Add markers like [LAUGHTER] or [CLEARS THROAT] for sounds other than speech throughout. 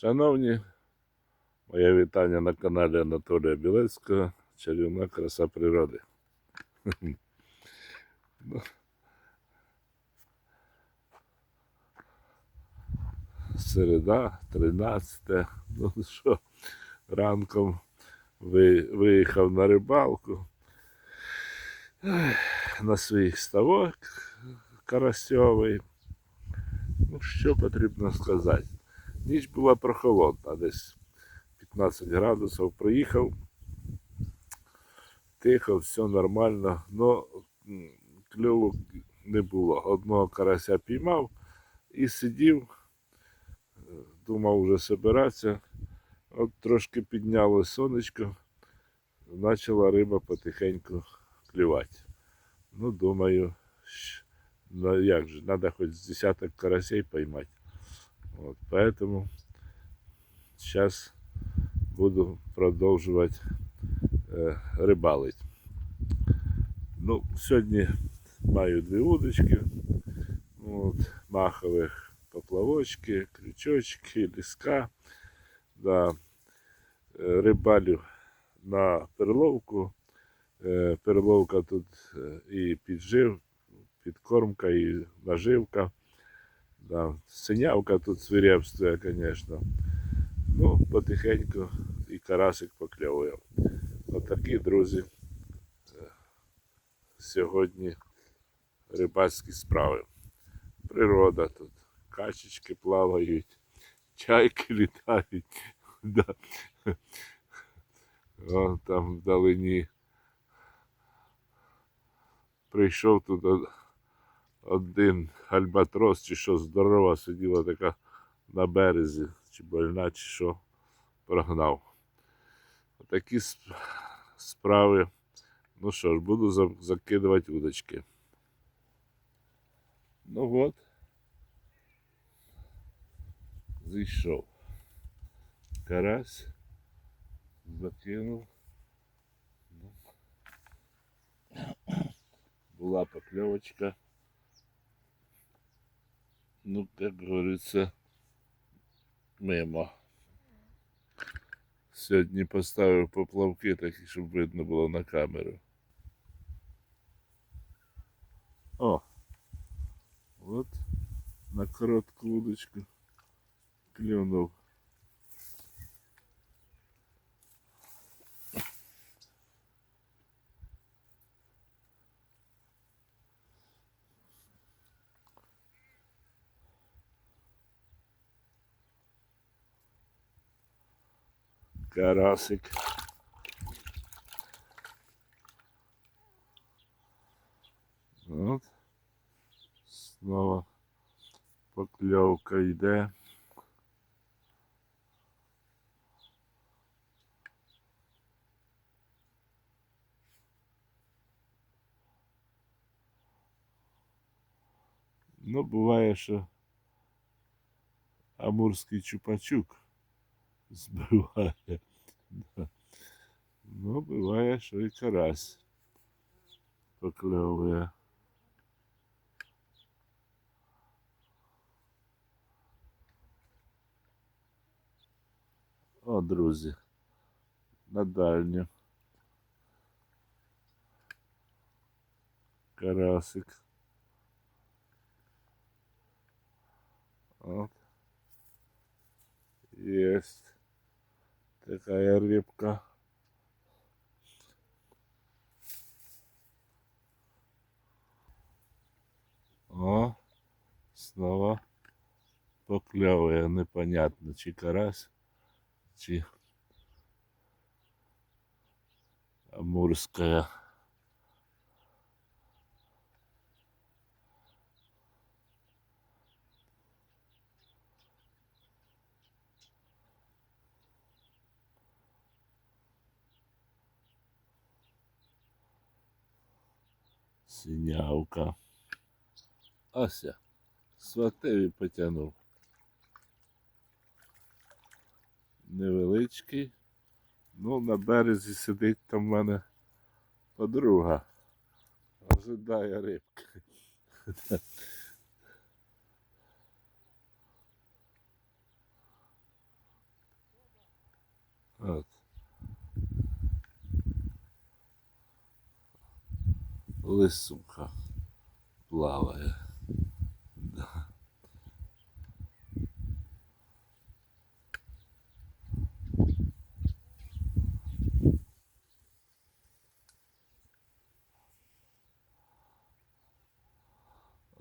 Шановні, моє вітання на каналі Анатолія Білецького, чарівна краса природи. Середа, 13. Ну що, ранком виїхав на рибалку на свій ставок карасьовий. Ну, що потрібно сказати? Ніч була прохолодна, десь 15 градусів. Приїхав, тихо, все нормально, но м, кльову не було. Одного карася піймав і сидів, думав вже собиратися. От трошки підняло сонечко, почала риба потихеньку клювати. Ну, думаю, ну як же, треба хоч з десяток карасей поймати. Вот, поэтому сейчас буду продовжувати е, рибалити. Ну, сьогодні маю дві удочки. От, махових поплавочки, крючочки, ліска. Да. Е, Рибалю на перловку. Е, Перловка тут і піджив, підкормка, і наживка. Да. Синявка тут свирепствує, звісно. Ну, потихеньку і карасик покльовує. Отакі, друзі, е, сьогодні рибацькі справи. Природа тут. Качечки плавають, чайки літають. [LAUGHS] Да. О, там вдалині. Прийшов од- один альбатрос, чи що здорова сиділа така на березі, чи больна, чи що прогнав. Такі сп- справи. Ну що ж, буду за- закидувати удочки. Ну от. Зійшов. Карась. Закинув. Ну. Була покльовочка. Ну, как говорится, мимо. Сьогодні поставив поплавки такі, щоб видно було на камеру. О! От на коротку удочку клюнув. Карасик. От. Снова покльовка йде. Ну, буває, що амурський чупачук [LAUGHS] збиває. Да. Ну, буває, що і карась покльовує. О, друзі, на дальню. Карасик. От. Есть такая рыбка. О, снова поклевывая, непонятно, чи карась, чи амурская. Синявка. Ася, сватеві потягнув. Невеличкий. Ну, на березі сидить там в мене подруга. Ожидає рибки. [LAUGHS] лисуха плаває. Да.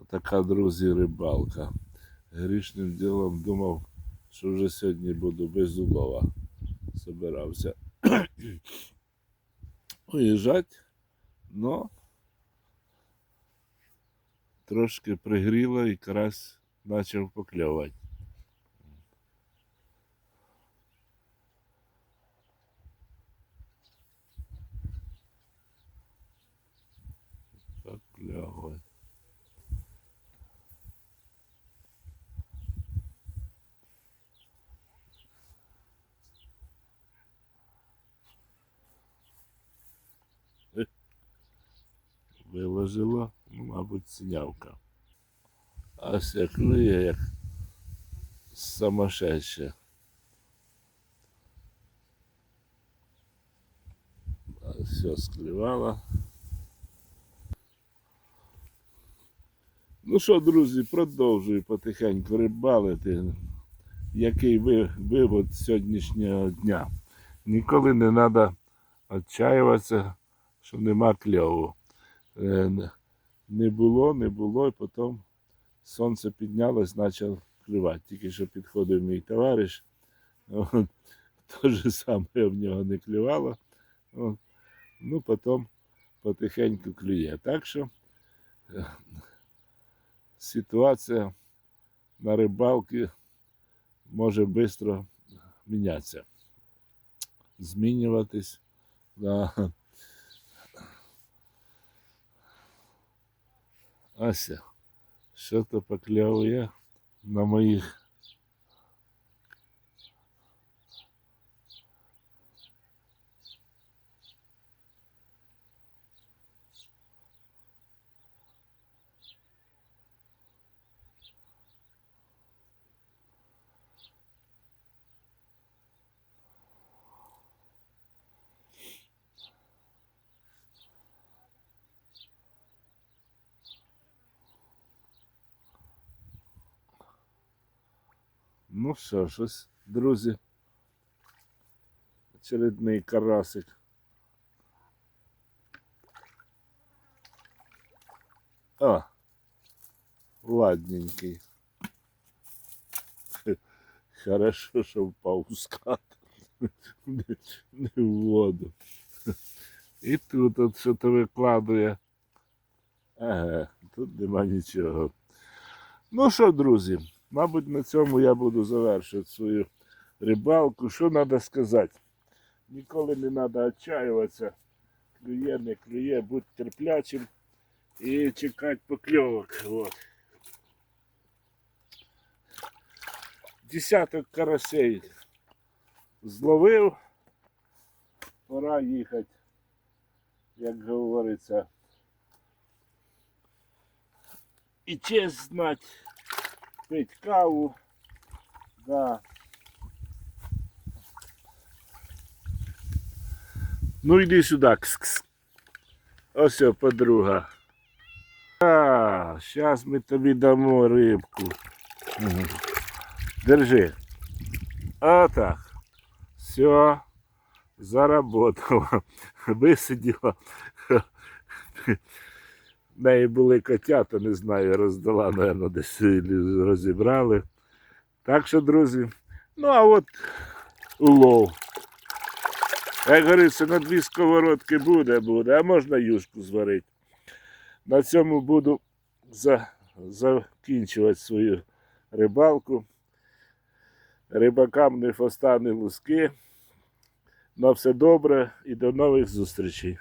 Така, друзі, рибалка. Грішним ділом думав, що вже сьогодні буду без улова. Собирався [CLEARS THROAT] уїжджати, но трошки пригріло і карась почав покльовувати. Покльовувати. Виложила, ну, мабуть, синявка. А клює як самошедше. Все склювала. Ну що, друзі, продовжую потихеньку рибалити. Який ви- вивод сьогоднішнього дня? Ніколи не треба відчаюватися, що нема кльову. Не було, не було, і потім сонце піднялось, почав клювати. Тільки що підходив мій товариш, от, [LAUGHS] те ж саме в нього не клювало. Ну, потім потихеньку клює. Так що [LAUGHS] ситуація на рибалці може швидко мінятися, змінюватись. Да. Ася, що то поклявує на моїх. Ну що ж, ось, друзі. Очередний карасик. А, ладненький. [LAUGHS] Хорошо, що впав у скат. [LAUGHS] Не в воду. І тут от що то викладує. Ага, тут нема нічого. Ну що, друзі, мабуть, на цьому я буду завершувати свою рибалку. Що треба сказати? Ніколи не треба відчаюватися. Клює, не клює, будь терплячим і чекати покльовок. От. Десяток карасей зловив. Пора їхати, як говориться. І честь знати, пить каву. Да. Ну йди сюди, кс-кс. Ось о, подруга. А, зараз ми тобі дамо рибку. Держи. Отак. Все. Заработала. [LAUGHS] Висиділа. В неї були котята, не знаю, роздала, напевно, десь розібрали. Так що, друзі, ну а от улов. Як говориться, на дві сковородки буде, буде, а можна юшку зварити. На цьому буду за, закінчувати свою рибалку. Рибакам не фоста, не луски. На все добре і до нових зустрічей.